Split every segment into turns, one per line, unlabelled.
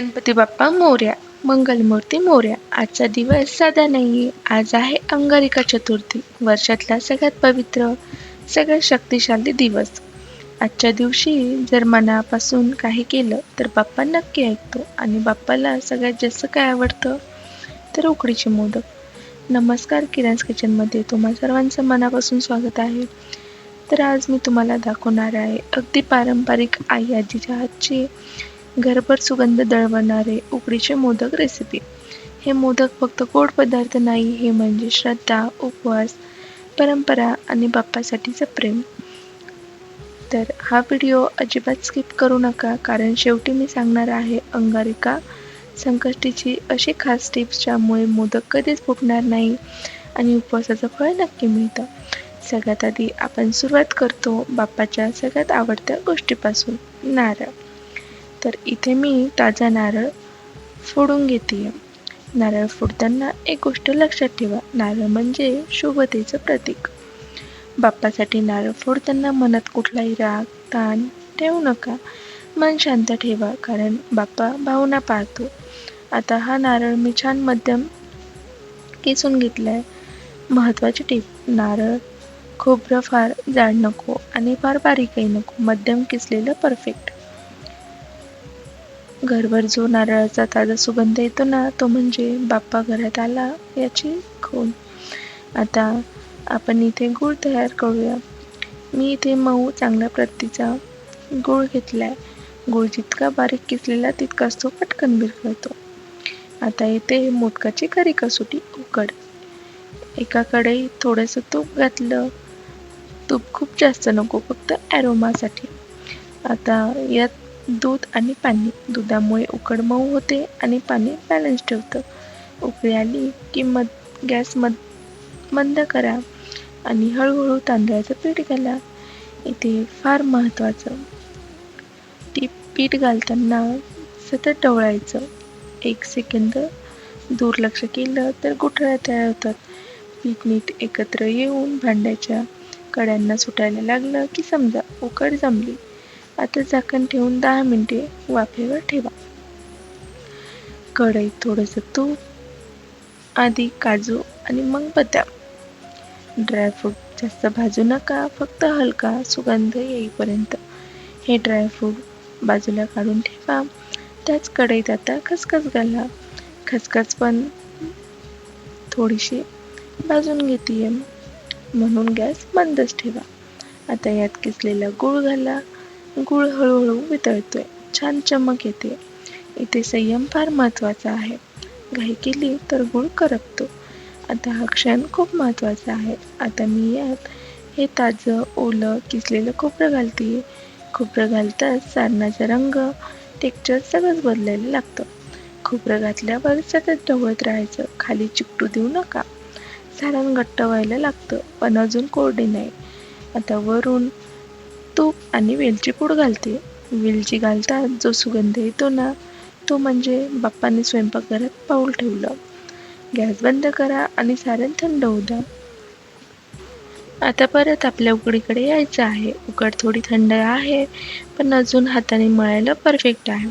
गणपती बाप्पा मोर्या मंगलमूर्ती मोर्या. आजचा दिवस साधा नाही आज आहे अंगारिका चतुर्थी. वर्षातला सगळ्यात पवित्र सगळ्यात शक्तिशाली दिवस. आजच्या दिवशी जर मनापासून काही केलं तर बाप्पा नक्की ऐकतो आणि बाप्पाला सगळ्यात जास्त काय आवडतं? तर उकडीचे मोदक. नमस्कार किरान्स किचनमध्ये तुम्हा सर्वांचं मनापासून स्वागत आहे. तर आज मी तुम्हाला दाखवणार आहे अगदी पारंपरिक आई आजीच्या हातची घरभर सुगंध दळवणारे उकडीचे मोदक रेसिपी हे मोदक फक्त गोड पदार्थ नाही हे म्हणजे श्रद्धा उपवास परंपरा आणि बाप्पासाठीचं प्रेम. तर हा व्हिडिओ अजिबात स्किप करू नका कारण शेवटी मी सांगणार आहे अंगारिका संकष्टीची अशी खास टिप्स ज्यामुळे मोदक कधीच फुटणार नाही आणि उपवासाचं फळ नक्की मिळतं. सगळ्यात आधी आपण सुरुवात करतो बाप्पाच्या सगळ्यात आवडत्या गोष्टीपासून नारळ. तर इथे मी ताजा नारळ फोडून घेते. नारळ फोडताना एक गोष्ट लक्षात ठेवा नारळ म्हणजे शुभतेचं प्रतीक. बाप्पासाठी नारळ फोडताना मनात कुठलाही राग ताण ठेवू नका. मन शांत ठेवा कारण बाप्पा भावना पाहतो आता हा नारळ मी छान मध्यम किसून घेतला आहे महत्त्वाची टीप नारळ खोबरं फार जाड नको आणि फार बारीकही नको. मध्यम किसलेलं परफेक्ट घरभर जो नारळाचा ताजा सुगंध येतो ना तो म्हणजे बाप्पा घरात आला याची खून. आता आपण इथे गूळ तयार करूया. मी इथे मऊ चांगल्या प्रतीचा गूळ घेतला आहे गूळ जितका बारीक किसलेला तितकाच तो पटकन बिरकळतो आता इथे मोदकाची खरी कसोटी उकड. एका थोडंसं तूप घातलं. तूप खूप जास्त नको फक्त ॲरोमासाठी आता यात दूध आणि पाणी. दुधामुळे उकड मऊ होते आणि पाणी बॅलन्स ठेवतं. उकळी आली की मद गॅस मद मंद करा आणि हळूहळू तांदळाचं पीठ घाला. इथे फार महत्त्वाचं ती पीठ घालताना सतत ढवळायचं एक सेकंद दुर्लक्ष केलं तर गुठळ्या तयार होतात. पीठ नीट एकत्र येऊन भांड्याच्या कड्यांना सुटायला लागलं की समजा उकड जमली. आता झाकण ठेवून दहा मिनिटे वाफेवर ठेवा. कढईत थोडंसं तूप आधी काजू आणि मग बदाम. ड्रायफ्रूट जास्त भाजू नका फक्त हलका सुगंध येईपर्यंत. हे ड्रायफ्रूट बाजूला काढून ठेवा. त्याच कढईत आता खसखस घाला. खसखस पण थोडीशी भाजून घेते म्हणून गॅस बंदच ठेवा. आता यात किसलेला गूळ घाला. गूळ हळूहळू वितळतोय. छान चमक येते. इथे संयम फार महत्त्वाचा आहे. घाई केली तर गूळ करपतो. आता हा क्षण खूप महत्त्वाचा आहे. आता मी यात हे ताजं ओलं किसलेलं खोबरं घालते. खोबरं घालताच सारणाचा रंग टेक्चर सगळंच बदलायला लागतं. खोबरं घातल्यावर सतत ढवळत राहायचं. खाली चिकटू देऊ नका. सारण घट्ट व्हायला लागतं. पण अजून कोरडे नाही. आता वरून तूप आणि वेलची पूड घालते. वेलची घालतात जो सुगंध येतो ना तो म्हणजे बाप्पाने स्वयंपाकघरात पाऊल ठेवलं. गॅस बंद करा आणि सारण थंड होऊ द्या. आता परत आपल्या उकडीकडे यायचं आहे. उकड थोडी थंड आहे पण अजून हाताने मळायला परफेक्ट आहे.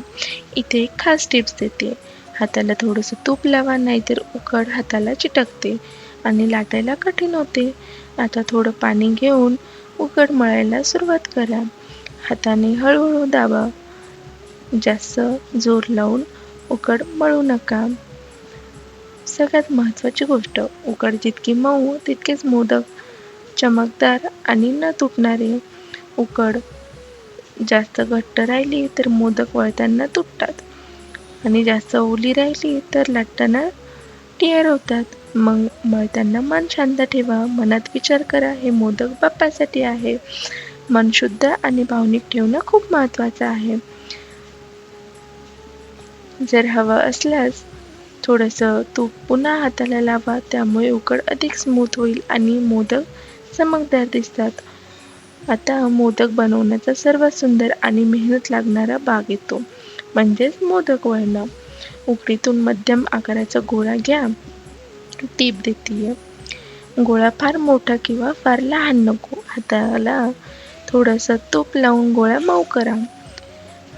इथे एक खास टिप्स देते. हाताला थोडंसं तूप लावा नाहीतर उकड हाताला चिटकते आणि लाटायला कठीण होते. आता थोडं पाणी घेऊन उकड मळायला सुरुवात करा. हाताने हळूहळू दाबा. जास्त जोर लावून उकड मळू नका. सगळ्यात महत्त्वाची गोष्ट उकड जितकी मऊ तितकेच मोदक चमकदार आणि न तुटणारे. उकड जास्त घट्ट राहिली तर मोदक वळताना तुटतात आणि जास्त ओली राहिली तर लाटताना टिअर होतात. मग मळताना मन शांत ठेवा मनात विचार करा हे मोदक बाप्पासाठी आहे. मन शुद्ध आणि भावनिक ठेवणं खूप महत्त्वाचं आहे. जर हवं असल्यास थोडंसं तूप पुन्हा हाताला लावा त्यामुळे उकड अधिक स्मूथ होईल आणि मोदक चमकदार दिसतात. आता मोदक बनवण्याचा सर्वात सुंदर आणि मेहनत लागणारा भाग येतो म्हणजेच मोदक वळणं. उकडीतून मध्यम आकाराचा गोळा घ्या. टीप देते गोळा फार मोठा किंवा फार लहान नको. हाताला थोडंसं तूप लावून गोळा मऊ करा.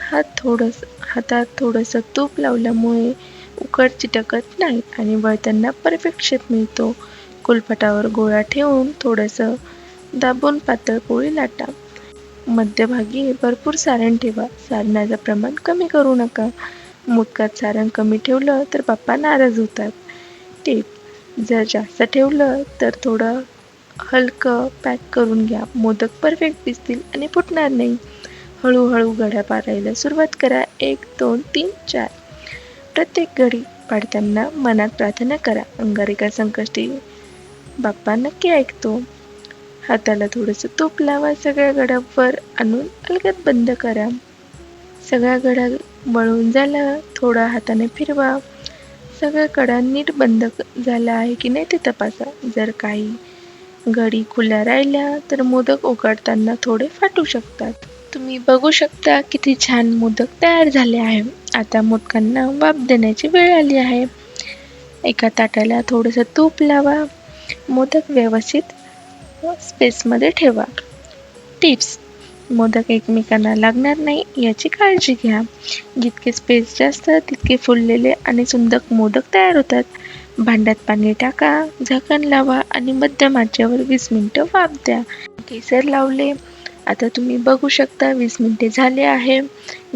हात थोडस हातात थोडंसं तूप लावल्यामुळे उकड चिटकत नाही आणि वळताना परफेक्ट शेप मिळतो. कुलपटावर गोळा ठेवून थोडंसं दाबून पातळ पोळी लाटा. मध्यभागी भरपूर सारण ठेवा. सारणाचं प्रमाण कमी करू नका. मोदकात सारण कमी ठेवलं तर बाप्पा नाराज होतात. टीप जर जास्त ठेवलं तर थोडं हलकं पॅक करून घ्या. मोदक परफेक्ट दिसतील आणि फुटणार नाही. हळूहळू घड्या पाडायला सुरुवात करा. एक दोन तीन चार. प्रत्येक घडी पाडताना मनात प्रार्थना करा. अंगारिका संकष्टी बाप्पा नक्की ऐकतो. हाताला थोडंसं तूप लावा. सगळ्या गड्यावर आणून अलगद बंद करा. सगळ्या गड्या वळून झालं थोडा हाताने फिरवा. सगळ्या कडा नीट बंद झाला आहे की नाही ते तपासा. जर काही घडी खुल्या राहिल्या तर मोदक उघडताना थोडे फाटू शकतात. तुम्ही बघू शकता किती छान मोदक तयार झाले आहे. आता मोदकांना वाफ देण्याची वेळ आली आहे. एका ताटाला थोडंसं तूप लावा. मोदक व्यवस्थित स्पेसमध्ये ठेवा. टिप्स मोदक एकमेकांना लागणार नाही याची काळजी घ्या. जितके स्पेस जास्त तितके फुललेले आणि सुंदर मोदक तयार होतात. भांड्यात पाणी टाका झाकण लावा आणि मध्यम आचेवर वीस मिनटं वाफ द्या. केसर लावले. आता तुम्ही बघू शकता वीस मिनिटे झाले आहे.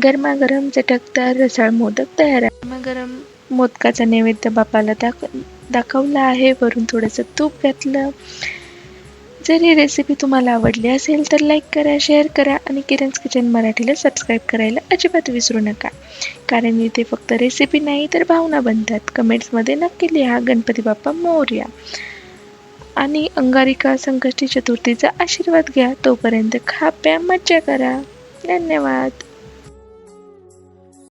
गरमागरम चटकदार रसाळ मोदक तयार आहे. गरमागरम मोदकाचा नैवेद्य बापाला दाख दाखवला आहे. वरून थोडंसं तूप घातलं. जर ही रेसिपी तुम्हाला आवडली असेल तर लाईक करा शेअर करा आणि किरण's किचन मराठीला सबस्क्राईब करायला अजिबात विसरू नका. कारण इथे फक्त रेसिपी नाही तर भावना बनतात. कमेंट्समध्ये नक्की लिहा गणपती बाप्पा मोर्या. आणि अंगारिका संकष्टी चतुर्थीचा आशीर्वाद घ्या. तोपर्यंत खा प्या मज्जा करा. धन्यवाद.